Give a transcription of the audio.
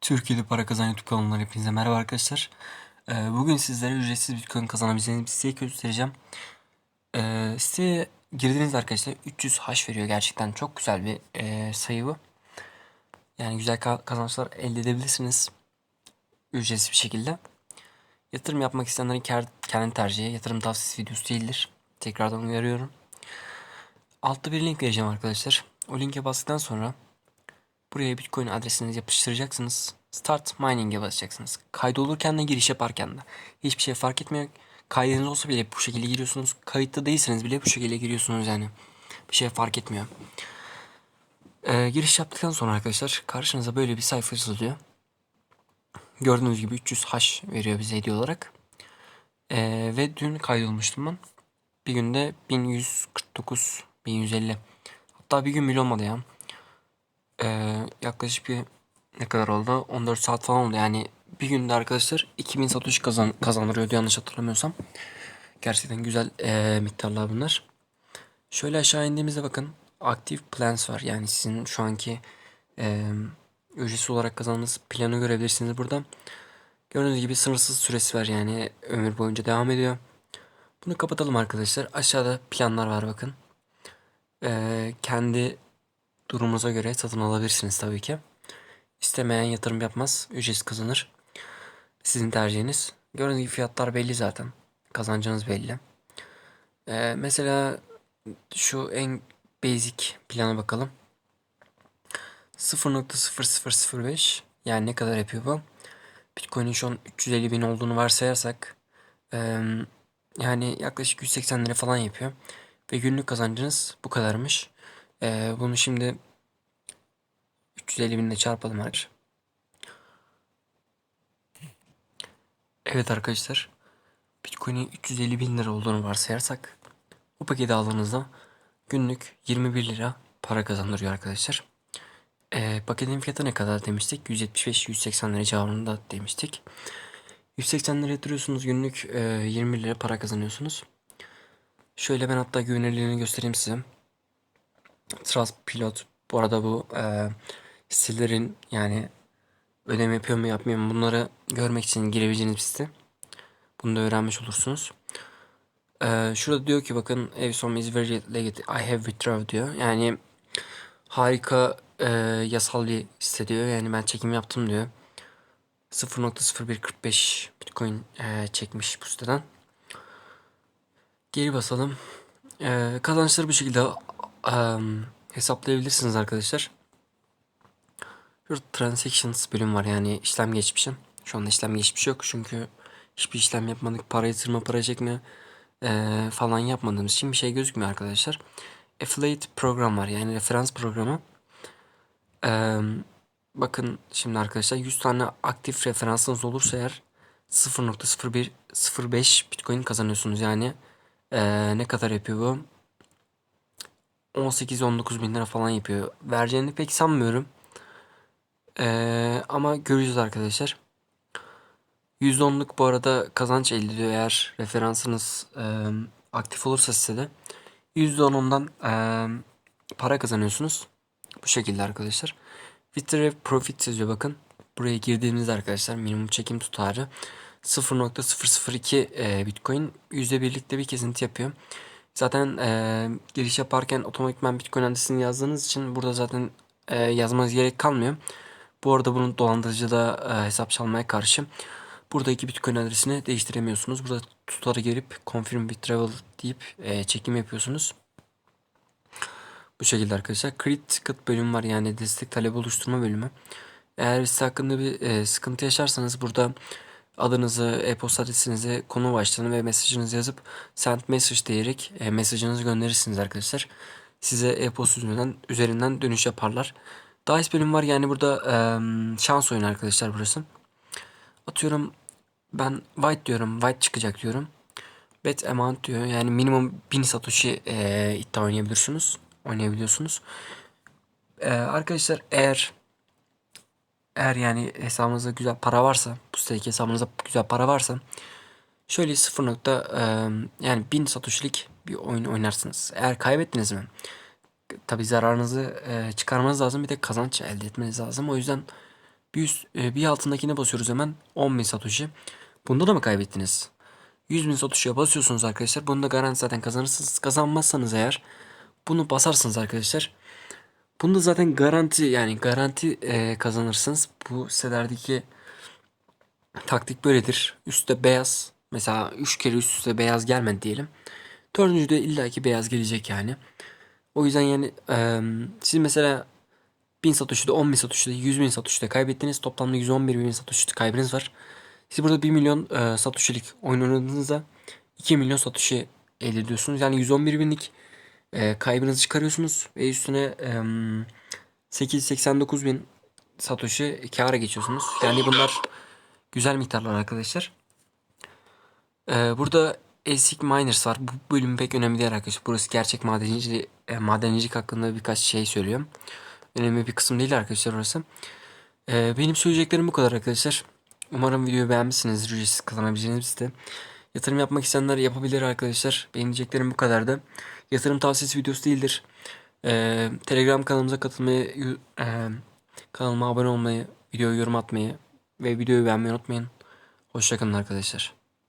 Türkiye'de para kazanan YouTube kanalından hepinize merhaba arkadaşlar. Ee, bugün sizlere ücretsiz Bitcoin kazanabileceğiniz bir siteyi göstereceğim. Ee, siteye girdiğinizde arkadaşlar 300 hash veriyor. Gerçekten çok güzel bir e, sayı bu. Yani güzel ka- kazançlar elde edebilirsiniz. Ücretsiz bir şekilde. Yatırım yapmak isteyenlerin kendi tercihi. Yatırım tavsiyesi videosu değildir. Tekrardan uyarıyorum. Altta bir link vereceğim arkadaşlar. O linke bastıktan sonra Buraya Bitcoin adresinizi yapıştıracaksınız. Start mining'e basacaksınız. Kaydolurken de giriş yaparken de. Hiçbir şey fark etmiyor. Kaydınız olsa bile bu şekilde giriyorsunuz. Kayıtta değilseniz bile bu şekilde giriyorsunuz yani. Bir şey fark etmiyor. Ee, giriş yaptıktan sonra arkadaşlar karşınıza böyle bir sayfa yazılıyor. Gördüğünüz gibi 300 hash veriyor bize hediye olarak. Ee, ve dün kaydolmuştum ben. Bir günde 1149, 1150. Hatta bir gün bile olmadı ya. Ee, yaklaşık bir ne kadar oldu? 14 saat falan oldu. Yani bir günde arkadaşlar 2000 satış kazan kazandırıyordu yanlış hatırlamıyorsam. Gerçekten güzel ee, miktarlar bunlar. Şöyle aşağı indiğimizde bakın aktif plans var. Yani sizin şu anki ee, ücretsiz olarak kazandığınız planı görebilirsiniz burada. Gördüğünüz gibi sınırsız süresi var yani ömür boyunca devam ediyor. Bunu kapatalım arkadaşlar. Aşağıda planlar var bakın. Ee, kendi durumunuza göre satın alabilirsiniz tabii ki. İstemeyen yatırım yapmaz, ücretsiz kazanır. Sizin tercihiniz. Gördüğünüz gibi fiyatlar belli zaten. Kazancınız belli. Ee, mesela şu en basic plana bakalım. 0.0005 yani ne kadar yapıyor bu? Bitcoin'in şu an 350 bin olduğunu varsayarsak ee, yani yaklaşık 180 lira falan yapıyor. Ve günlük kazancınız bu kadarmış. Ee, bunu şimdi 350 binle çarpalım arkadaşlar. Evet arkadaşlar. Bitcoin'in 350 bin lira olduğunu varsayarsak bu paketi aldığınızda günlük 21 lira para kazandırıyor arkadaşlar. Ee, paketin fiyatı ne kadar demiştik? 175-180 lira civarında demiştik. 180 lira yatırıyorsunuz günlük e, 20 lira para kazanıyorsunuz. Şöyle ben hatta güvenilirliğini göstereyim size. Trust Pilot bu arada bu e, sitelerin yani ödeme yapıyor mu yapmıyor mu bunları görmek için girebileceğiniz bir site. Bunu da öğrenmiş olursunuz. E, şurada diyor ki bakın Evsom is very legit. I have withdraw diyor. Yani harika e, yasal bir site diyor. Yani ben çekim yaptım diyor. 0.0145 Bitcoin e, çekmiş bu siteden. Geri basalım. E, kazançları bu şekilde um, hesaplayabilirsiniz arkadaşlar. Şurada transactions bölüm var yani işlem geçmişim. Şu anda işlem geçmiş yok çünkü hiçbir işlem yapmadık. Para yatırma, para çekme e, falan yapmadığımız için bir şey gözükmüyor arkadaşlar. Affiliate program var yani referans programı. E, bakın şimdi arkadaşlar 100 tane aktif referansınız olursa eğer 0.0105 Bitcoin kazanıyorsunuz yani e, ne kadar yapıyor bu? 18-19 bin lira falan yapıyor. Vereceğini pek sanmıyorum. Ee, ama göreceğiz arkadaşlar. %10'luk bu arada kazanç elde ediyor eğer referansınız e, aktif olursa size de. %10'undan e, para kazanıyorsunuz. Bu şekilde arkadaşlar. Withdraw Profit yazıyor bakın. Buraya girdiğimizde arkadaşlar minimum çekim tutarı 0.002 e, Bitcoin %1'likte bir kesinti yapıyor. Zaten e, giriş yaparken otomatikman Bitcoin adresini yazdığınız için burada zaten e, yazmanız gerek kalmıyor. Bu arada bunun dolandırıcıda e, hesap çalmaya karşı buradaki Bitcoin adresini değiştiremiyorsunuz. Burada tutarı girip confirm with travel deyip e, çekim yapıyorsunuz. Bu şekilde arkadaşlar. Credit ticket bölümü var yani destek talep oluşturma bölümü. Eğer size hakkında bir e, sıkıntı yaşarsanız burada adınızı, e-posta adresinizi, konu başlığını ve mesajınızı yazıp send message diyerek e, mesajınızı gönderirsiniz arkadaşlar. Size e-posta üzerinden, üzerinden dönüş yaparlar. Dice bölüm var yani burada e, şans oyunu arkadaşlar burası. Atıyorum ben white diyorum, white çıkacak diyorum. Bet amount diyor yani minimum 1000 satoshi e, iddia oynayabilirsiniz. Oynayabiliyorsunuz. E, arkadaşlar eğer eğer yani hesabınızda güzel para varsa, bu stake hesabınızda güzel para varsa şöyle 0 nokta e, yani 1000 satuşilik bir oyun oynarsınız. Eğer kaybettiniz mi? Tabi zararınızı e, çıkarmanız lazım bir de kazanç elde etmeniz lazım. O yüzden Bir, üst, e, bir altındakine basıyoruz hemen 10.000 Satoshi. Bunda da mı kaybettiniz? 100.000 Satoshi'ye basıyorsunuz arkadaşlar. Bunu da garanti zaten kazanırsınız. Kazanmazsanız eğer bunu basarsınız arkadaşlar. Bunda zaten garanti yani garanti e, kazanırsınız. Bu sitelerdeki taktik böyledir. Üstte beyaz. Mesela 3 kere üst üste beyaz gelmedi diyelim. Dördüncüde illaki beyaz gelecek yani. O yüzden yani e, siz mesela 1000 Satoshi'de 10.000 Satoshi'de 100.000 Satoshi'de kaybettiniz. Toplamda 111.000 Satoshi'de kaybınız var. Siz burada 1 milyon e, Satoshi'lik oyun oynadığınızda 2 milyon Satoshi elde ediyorsunuz. Yani 111 binlik e, kaybınızı çıkarıyorsunuz ve üstüne e, 889 bin Satoshi kâra geçiyorsunuz. Yani bunlar güzel miktarlar arkadaşlar. E, burada ASIC Miners var. Bu bölüm pek önemli değil arkadaşlar. Burası gerçek madencilik, e, madencilik hakkında birkaç şey söylüyorum. Önemli bir kısım değil arkadaşlar orası. E, benim söyleyeceklerim bu kadar arkadaşlar. Umarım videoyu beğenmişsinizdir. Ücretsiz kazanabileceğiniz bir site. Yatırım yapmak isteyenler yapabilir arkadaşlar. Benim diyeceklerim bu kadardı. Yatırım tavsiyesi videosu değildir. Ee, Telegram kanalımıza katılmayı, e, kanalıma abone olmayı, videoyu yorum atmayı ve videoyu beğenmeyi unutmayın. Hoşçakalın arkadaşlar.